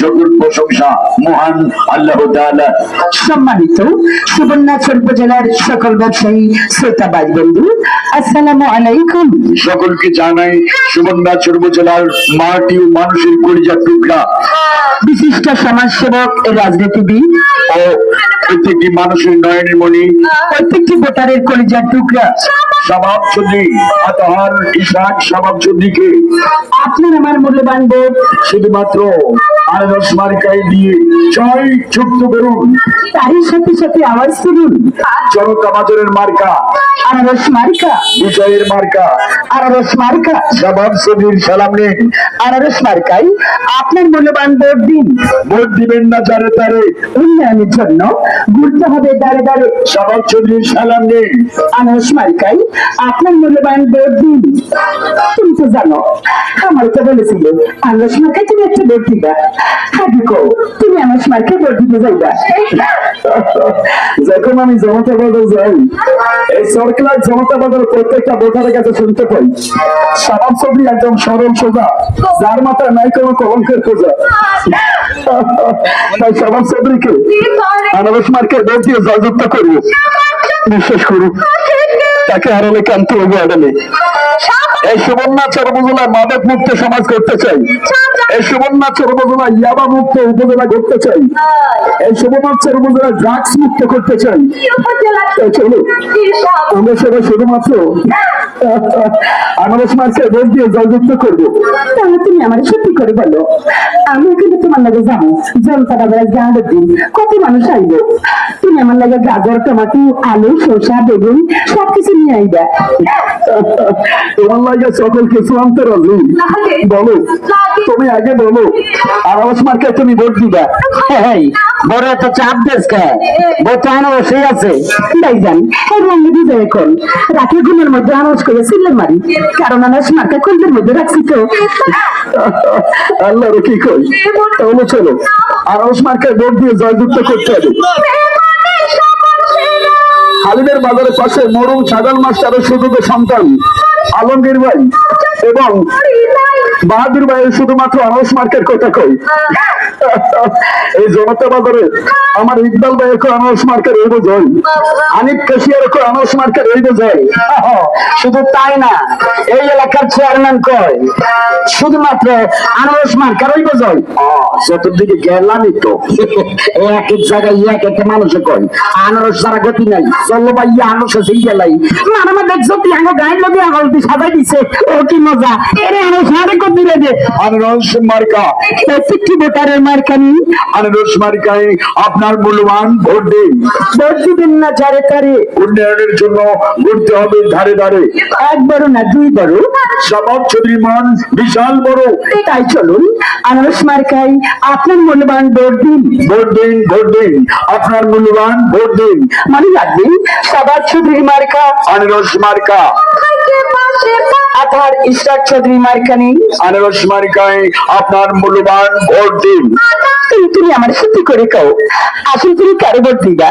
সকল প্রশংসা মহান আল্লাহ সম্মানিত সুবর্ণাচল উপজেলার সকল ব্যবসায়ী শ্রোতা ভাই বন্ধু আসসালামু আলাইকুম। সকলকে জানাই সুবর্ণাচল উপজেলার মাটি ও মানুষের কলিজার টুকরা। বিশিষ্ট সমাজসেবক রাজনীতিবিদ। ও প্রত্যেকটি মানুষের নয়নের মণি। প্রত্যেকটি ভোটারের কলিজার টুকরা। সবাব চৌধুরী আতহার ইশাক সবাব চৌধুরীকে আপনার আমার মূল্যবান ভোট। শুধুমাত্র আনারস মার্কায় দিয়ে জয় যুক্ত করুন। তারই সাথে সাথে আওয়াজ তুলুন। জনতা বাজারের মার্কা। আনারস মার্কা। বিজয়ের মার্কা। আনারস মার্কা। সবাব চৌধুরীর সালাম নিন আনারস মার্কাই আপনার মূল্যবান ভোট দিন। ভোট দিবেন না যারে তারে। উন্নয়নের জন্য ঘুরতে হবে দাঁড়ে দাঁড়ে। সবাব চৌধুরীর সালাম নিন। আনারস মার্কাই আপনার মূল্যবান ভোট দিন। তুমি তো জানো আমার তো বলেছিল আনারস মার্কাই তুমি একটা ভোট দিবা। আগে কো তুমি আনারস মার্কাই ভোট দিতে যাইবা। যখন আমি জনতা বাজার যাই, এই সরকার জনতা বাজার প্রত্যেকটা ভোটারের কাছে শুনতে পাই। সবাব চৌধুরী একদম সরল সোজা। যার মাথায় নাই কোনো কলঙ্কের খোঁজা। তাই সবাব চৌধুরীকে আনারস মার্কের ভোট দিয়ে জয়যুক্ত করব বিশ্বাস করুন, তাকে হারালে কান্ত হব আড়ালে এই সুবর্ণাচর উপজেলায় মাদক মুক্ত সমাজ করতে চাই। এই সুবর্ণাচর উপজেলায় ইয়াবা মুক্ত উপজেলা করতে চাই। এই সুবর্ণাচর উপজেলায় ড্রাগস মুক্ত করতে চাই। চলো আমরা সবাই শুধুমাত্র আনারস মার্কের ভোট দিয়ে জয়যুক্ত করব। তাহলে তুমি আমার সত্যি করে বলো আমি কিন্তু তোমার লাগে যাব জনতা বাজারে গাঁদের দিন কত মানুষ আইবো। তুমি আমার লাগে গাজর টমাটো আলু শসা বেগুন সবকিছু নিয়ে আইবা। তোমার লাগে সকল কিছু আনতে রাজি। বলো তুমি আগে বলো আনারস মার্কে তুমি ভোট দিবা। এই বড় এত চাপ দেশ কে বোতানো বসে আছে। ভাইজান এই রাখি ঘুমের মধ্যে আনাজ করে সিলের মারি। কারণ আনাজ কুলের মধ্যে রাখছি তো। আল্লাহর কি কই? তাহলে চলো, আনারস মার্কে ভোট দিয়ে জয়যুক্ত করতে হবে। খালিদের বাজারের পাশে মরুম ছাগল মাস্টারের সুযোগ্য সন্তান। আলমগীর ভাই এবং বাহাদুর ভাইয়ের শুধুমাত্র আনারস মার্কেট কথা কই? এই জনতা বাজারে আমার ইকবাল ভাইয়ের কো আনারস মার্কেট এই বোঝাই? আনিক কেশিয়ার কো আনারস মার্কেট এই বোঝাই? শুধু তাই না, এই এলাকার চেয়ারম্যান কয় শুধুমাত্র আনারস মার্কা রইব জয় চতুর্দিকে গেলামই তো। এক এক জায়গায় এক একটা মানুষে কয় আনারস সারা গতি নাই, চলো ভাই, আনারস সেই গেলাই মানামা দেখছ তুই আঙ্গ গায়ের লোকে আগল তুই সাজাই দিছে। ও কি মজা। এরে আনারস সারে গতি রে দে? আনারস মার্কা প্রত্যেকটি ভোটারের মার্কানি আনারস মার্কায় আপনার মূল্যবান ভোট দিন। ভোট দিবেন না চারে তারে উন্নয়নের জন্য ঘুরতে হবে ধারে ধারে। এক বড় না দুই বড় সবাব চৌধুরী মান বিশাল বড়। তাই চলুন আনারস মার্কাই আপনার মূল্যবান ভোট দিন। ভোট দিন ভোট দিন, আপনার মূল্যবান ভোট দিন। মনে রাখবেন সবার চৌধুরী মার্কা আনারস মার্কা। ইশরাক চৌধুরী মার্কানি। আনারস মার্কায় আপনার মূল্যবান ভোট দিন। তুমি আমার সত্যি করে কও আসল তুমি কারে ভোট দিবা?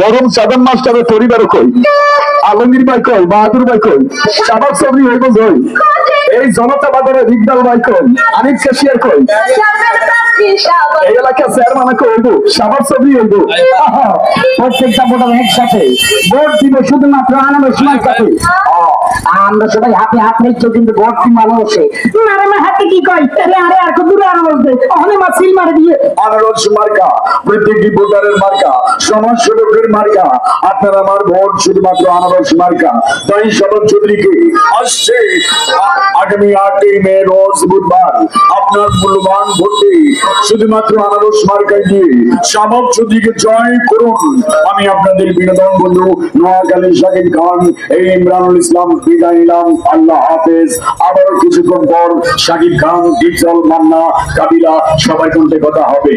বরং সাদন মাস্টারের পরিবার কই? আলমগীর ভাই কই? বাহাদুর ভাই কই? সাবাব সবরি হইব জয় এই জনতা বাজারে রিগদাল ভাই কই? আনিক কাশিয়ার কই? এই এলাকা চেয়ারম্যান সাবাব সবরি হইব। প্রত্যেকটা ভোটার একসাথে। ভোট দিব শুধুমাত্র আনারস মার্কাতে আমরা সবাই হাতে হাত নিচ্ছি কিন্তু মা হাতে কি কই তাহলে আরে আর কত দূরে আনারস দে অনেক মা সিল মারে দিয়ে। আনারস মার্কা প্রত্যেকটি ভোটারের মার্কা সমাজ সেবকের মার্কা আপনার আমার ভোট শুধুমাত্র আনারস মার্কা। তাই শরৎ চৌধুরীকে আসছে আগামী আটই মে রোজ বুধবার আপনার মূল্যবান ভোটে শুধুমাত্র আনারস মার্কায় দিয়ে শামক চৌধুরীকে জয় করুন। আমি আপনাদের বিনোদন বন্ধু নোয়াখালী শাকিব খান এই ইমরানুল ইসলাম, বিদায় নিলাম। আল্লাহ হাফেজ। আবারও কিছুক্ষণ পর শাকিব খান ডিজল মান্না, কাবিলা, সবাই কণ্ঠে কথা হবে?